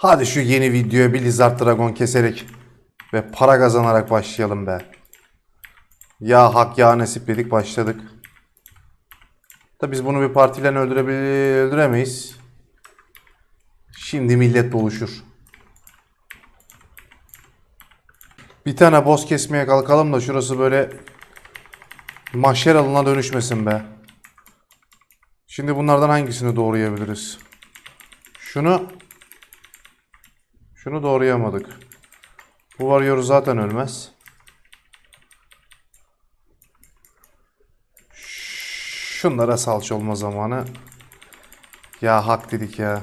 Hadi şu yeni videoya bir Lizard Dragon keserek ve para kazanarak başlayalım be. Ya hak ya nasip dedik başladık. Da biz bunu bir partiyle öldüremeyiz. Şimdi millet doluşur. Bir tane boss kesmeye kalkalım da şurası böyle mahşer alına dönüşmesin be. Şimdi bunlardan hangisini doğrayabiliriz? Şunu şunu doğrayamadık. Bu varıyor zaten ölmez. Şunlara salça olma zamanı. Ya hak dedik ya.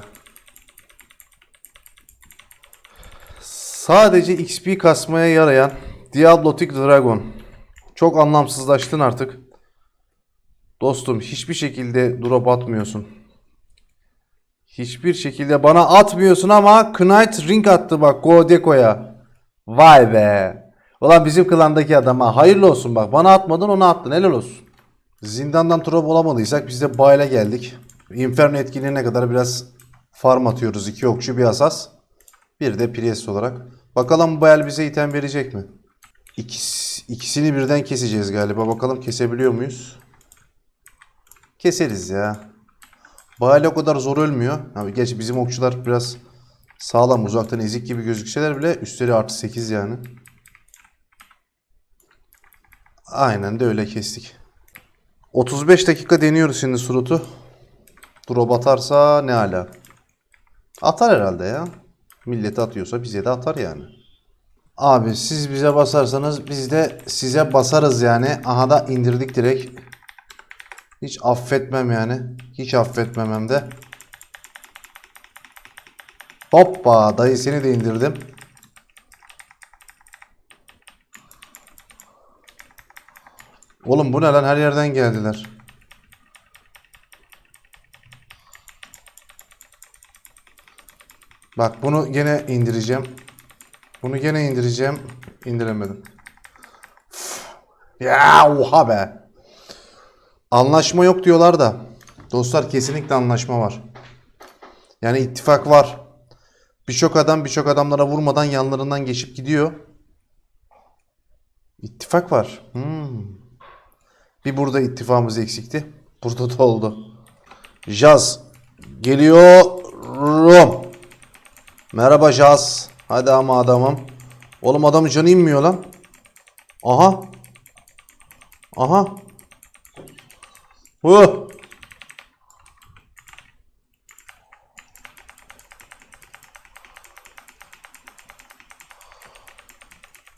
Sadece XP kasmaya yarayan Diablotic Dragon. Çok anlamsızlaştın artık. Dostum hiçbir şekilde drop atmıyorsun. Hiçbir şekilde bana atmıyorsun ama Knight Ring attı bak Godeko'ya. Vay be. Ulan bizim klandaki adama hayırlı olsun bak. Bana atmadın ona attın helal olsun. Zindandan drop olamadıysak biz de bayla geldik. Inferno etkinliğine kadar biraz farm atıyoruz. iki okçu bir asas. Bir de Priest olarak. Bakalım bu bayal bize item verecek mi? İkisi, ikisini birden keseceğiz galiba. Bakalım kesebiliyor muyuz? Keseriz ya. Bayal o kadar zor ölmüyor. Abi geç bizim okçular biraz sağlam uzaktan ezik gibi gözükseler bile üstleri artı 8 yani. Aynen de öyle kestik. 35 dakika deniyoruz şimdi surutu. Drop atarsa ne ala. Atar herhalde ya. Millete atıyorsa bize de atar yani. Abi siz bize basarsanız biz de size basarız yani. Aha da indirdik direkt. Hiç affetmem yani. Hiç affetmem hem de. Hoppa dayı seni de indirdim. Oğlum bu ne lan her yerden geldiler. Bak bunu gene indireceğim. Bunu gene indireceğim. İndiremedim. Ya oha be. Anlaşma yok diyorlar da. Dostlar kesinlikle anlaşma var. Yani ittifak var. Birçok adam birçok adamlara vurmadan yanlarından geçip gidiyor. İttifak var. Hmm. Bir burada ittifakımız eksikti. Burada da oldu. Jaz geliyorum. Merhaba Jaz. Hadi ama adamım. Oğlum adamın canı inmiyor lan. Aha. Aha. Huh.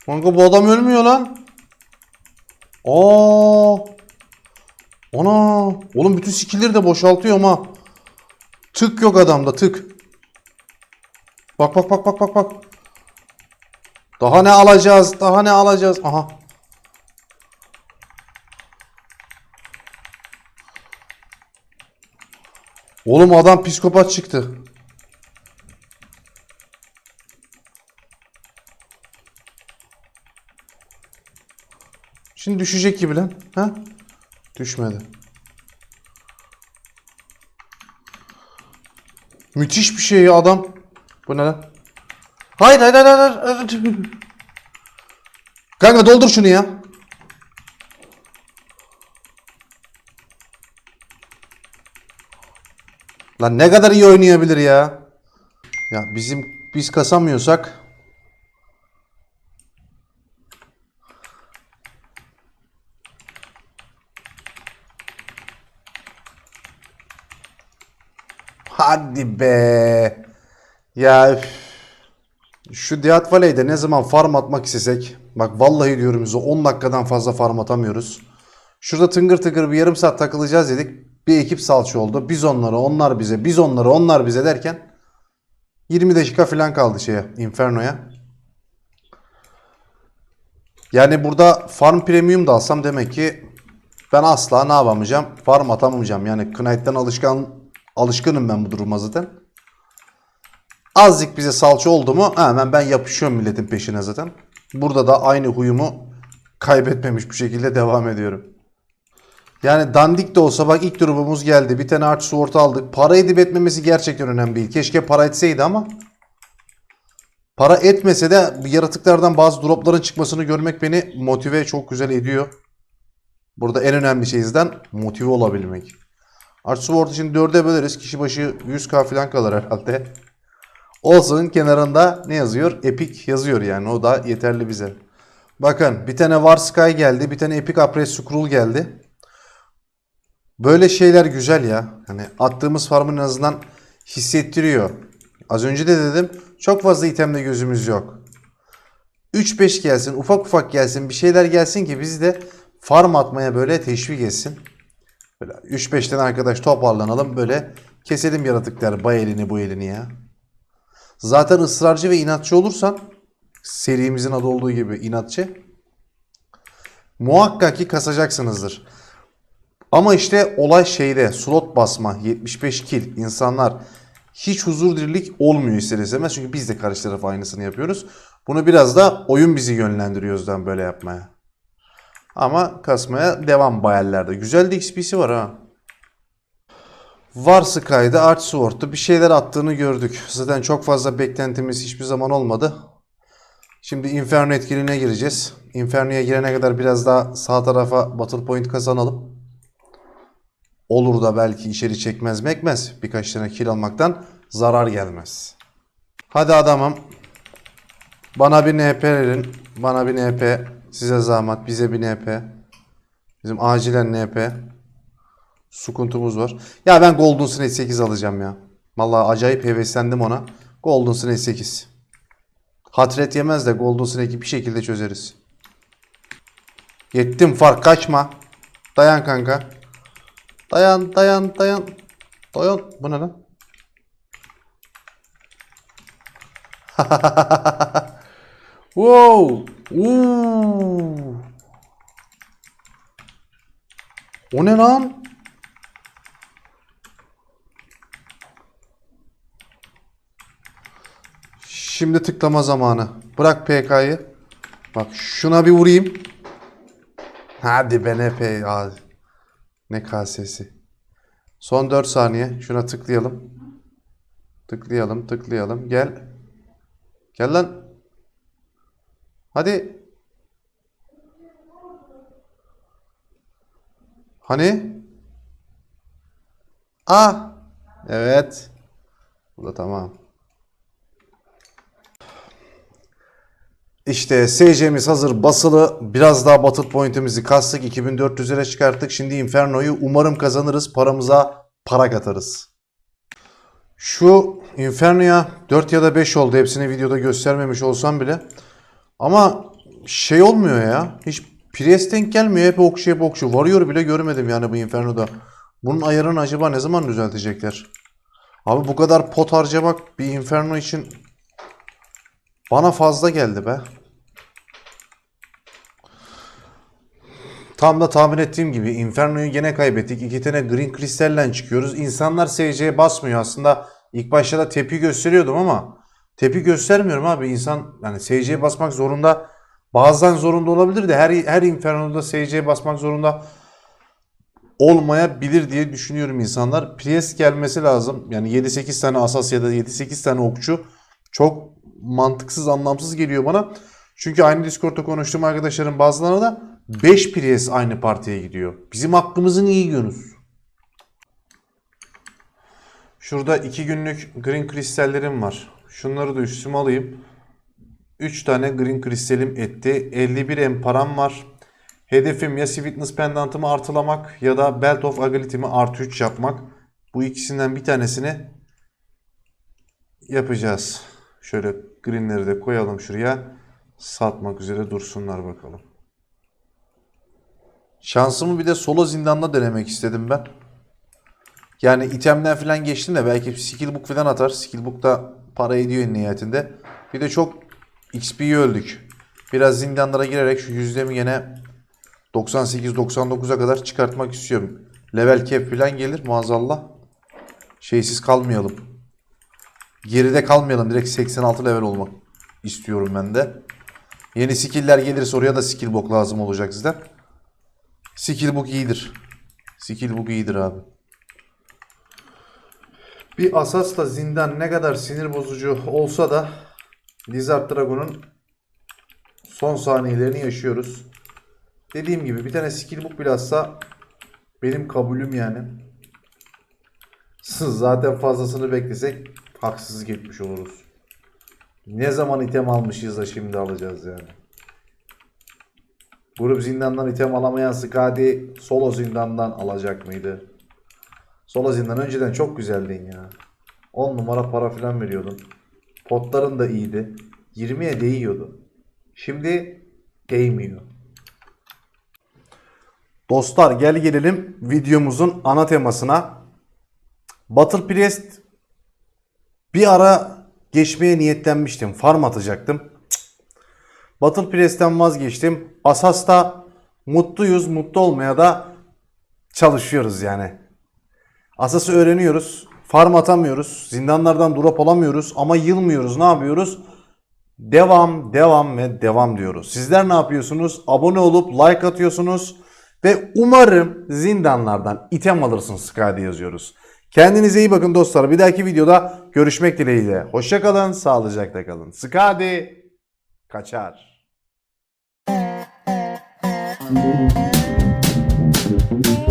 Kanka bu adam ölmüyor lan. Aa. Ana. Oğlum bütün skill'leri de boşaltıyorum ha. Tık yok adamda tık. Bak bak bak bak bak bak. Daha ne alacağız? Daha ne alacağız? Aha. Oğlum adam psikopat çıktı. Şimdi düşecek gibi lan. Ha? Düşmedi. Müthiş bir şey ya adam. Bu ne lan? Hayır hayır hayır hayır. hayır. Kanka doldur şunu ya. Lan ne kadar iyi oynayabilir ya. Ya bizim biz kasamıyorsak Hadi be. Ya üf. Şu Deat Valley'de ne zaman farm atmak istesek bak vallahi diyorum bize 10 dakikadan fazla farm atamıyoruz. Şurada tıngır tıngır bir yarım saat takılacağız dedik. Bir ekip salça oldu. Biz onları, onlar bize, biz onları, onlar bize derken 20 dakika falan kaldı şeye, Inferno'ya. Yani burada farm premium da alsam demek ki ben asla ne yapamayacağım? Farm atamayacağım. Yani Knight'tan alışkan alışkınım ben bu duruma zaten. Azıcık bize salça oldu mu hemen ben yapışıyorum milletin peşine zaten. Burada da aynı huyumu kaybetmemiş bir şekilde devam ediyorum. Yani dandik de olsa bak ilk durumumuz geldi. Bir tane Arch Sword aldık. Para edip etmemesi gerçekten önemli değil. Keşke para etseydi ama Para etmese de yaratıklardan bazı dropların çıkmasını görmek beni motive çok güzel ediyor. Burada en önemli şeyizden motive olabilmek. Art Sword için 4'e böleriz. Kişi başı 100k falan kalır herhalde. Olsun kenarında ne yazıyor? Epic yazıyor yani. O da yeterli bize. Bakın bir tane War Sky geldi. Bir tane Epic Apres Scroll geldi. Böyle şeyler güzel ya. Hani attığımız farmın en azından hissettiriyor. Az önce de dedim çok fazla itemde gözümüz yok. 3-5 gelsin, ufak ufak gelsin, bir şeyler gelsin ki biz de farm atmaya böyle teşvik etsin. Böyle 3-5 tane arkadaş toparlanalım böyle keselim yaratıklar bay elini bu elini ya. Zaten ısrarcı ve inatçı olursan serimizin adı olduğu gibi inatçı muhakkak ki kasacaksınızdır. Ama işte olay şeyde slot basma 75 kill insanlar hiç huzur dirilik olmuyor ister istemez. Çünkü biz de karşı tarafa aynısını yapıyoruz. Bunu biraz da oyun bizi yönlendiriyor yüzden böyle yapmaya. Ama kasmaya devam bayellerde. Güzel de XP'si var ha. Var Sky'da Arch Sword'da bir şeyler attığını gördük. Zaten çok fazla beklentimiz hiçbir zaman olmadı. Şimdi Inferno etkinliğine gireceğiz. Inferno'ya girene kadar biraz daha sağ tarafa Battle Point kazanalım. Olur da belki içeri çekmez mekmez. Birkaç tane kill almaktan zarar gelmez. Hadi adamım. Bana bir NP verin. Bana bir NP. Size zahmet. Bize bir NP. Bizim acilen NP. Sukuntumuz var. Ya ben Golden Snake 8 alacağım ya. Vallahi acayip heveslendim ona. Golden Snake 8. Hatret yemez de Golden Snake'i bir şekilde çözeriz. Yettim fark kaçma. Dayan kanka. Dayan dayan dayan. Dayan. Bu ne lan? wow. Uuu. O ne lan? Şimdi tıklama zamanı. Bırak PK'yı. Bak şuna bir vurayım. Hadi be ne P. Ne kasesi. Son 4 saniye. Şuna tıklayalım. Tıklayalım, tıklayalım. Gel. Gel lan. Hadi. Hani? Ah. Evet. Bu da tamam. İşte SC'miz hazır basılı. Biraz daha battle point'imizi kastık. 2400'lere çıkarttık. Şimdi Inferno'yu umarım kazanırız. Paramıza para katarız. Şu Inferno'ya 4 ya da 5 oldu. Hepsini videoda göstermemiş olsam bile. Ama şey olmuyor ya. Hiç Priest denk gelmiyor. Hep okşu hep okşu. Warrior bile görmedim yani bu Inferno'da. Bunun ayarını acaba ne zaman düzeltecekler? Abi bu kadar pot harcamak bir Inferno için bana fazla geldi be. Tam da tahmin ettiğim gibi Inferno'yu gene kaybettik. İki tane Green Crystal'den çıkıyoruz. İnsanlar SC'ye basmıyor. Aslında ilk başta da tepi gösteriyordum ama tepi göstermiyorum abi. İnsan yani SC'ye basmak zorunda. Bazen zorunda olabilir de her her Inferno'da SC'ye basmak zorunda olmayabilir diye düşünüyorum insanlar. Priest gelmesi lazım. Yani 7-8 tane asas ya da 7-8 tane okçu çok mantıksız, anlamsız geliyor bana. Çünkü aynı Discord'da konuştuğum arkadaşların bazılarına da 5 Priest aynı partiye gidiyor. Bizim hakkımızı niye yiyorsunuz? Şurada 2 günlük green kristallerim var. Şunları da üstüme alayım. 3 tane green kristalim etti. 51 em param var. Hedefim ya Sweetness pendantımı artılamak ya da Belt of Agility'mi artı 3 yapmak. Bu ikisinden bir tanesini yapacağız. Şöyle greenleri de koyalım şuraya. Satmak üzere dursunlar bakalım. Şansımı bir de solo zindanda denemek istedim ben. Yani itemden falan geçtim de belki skillbook falan atar. Skillbook da para ediyor nihayetinde. Bir de çok XP'yi öldük. Biraz zindanlara girerek şu yüzdemi yine 98-99'a kadar çıkartmak istiyorum. Level cap falan gelir maazallah. Şeysiz kalmayalım. Geride kalmayalım. Direkt 86 level olmak istiyorum ben de. Yeni skill'ler gelirse oraya da skill book lazım olacak sizden. Skill book iyidir. Skill book iyidir abi. Bir asasla zindan ne kadar sinir bozucu olsa da Lizard Dragon'un son saniyelerini yaşıyoruz. Dediğim gibi bir tane skill book bilhassa benim kabulüm yani. Zaten fazlasını beklesek haksızlık etmiş oluruz. Ne zaman item almışız da şimdi alacağız yani. Grup zindandan item alamayan Skadi solo zindandan alacak mıydı? Solo zindan önceden çok güzeldin ya. 10 numara para falan veriyordun. Potların da iyiydi. 20'ye değiyordu. Şimdi değmiyor. Dostlar gel gelelim videomuzun ana temasına. Battle Priest bir ara geçmeye niyetlenmiştim. Farm atacaktım. Battle Priest'ten vazgeçtim. Asas'ta mutluyuz. Mutlu olmaya da çalışıyoruz yani. Asas'ı öğreniyoruz. Farm atamıyoruz. Zindanlardan drop alamıyoruz. Ama yılmıyoruz. Ne yapıyoruz? Devam, devam ve devam diyoruz. Sizler ne yapıyorsunuz? Abone olup like atıyorsunuz. Ve umarım zindanlardan item alırsınız Skadi yazıyoruz. Kendinize iyi bakın dostlar. Bir dahaki videoda görüşmek dileğiyle. Hoşçakalın, sağlıcakla kalın. Skadi kaçar. Thank you.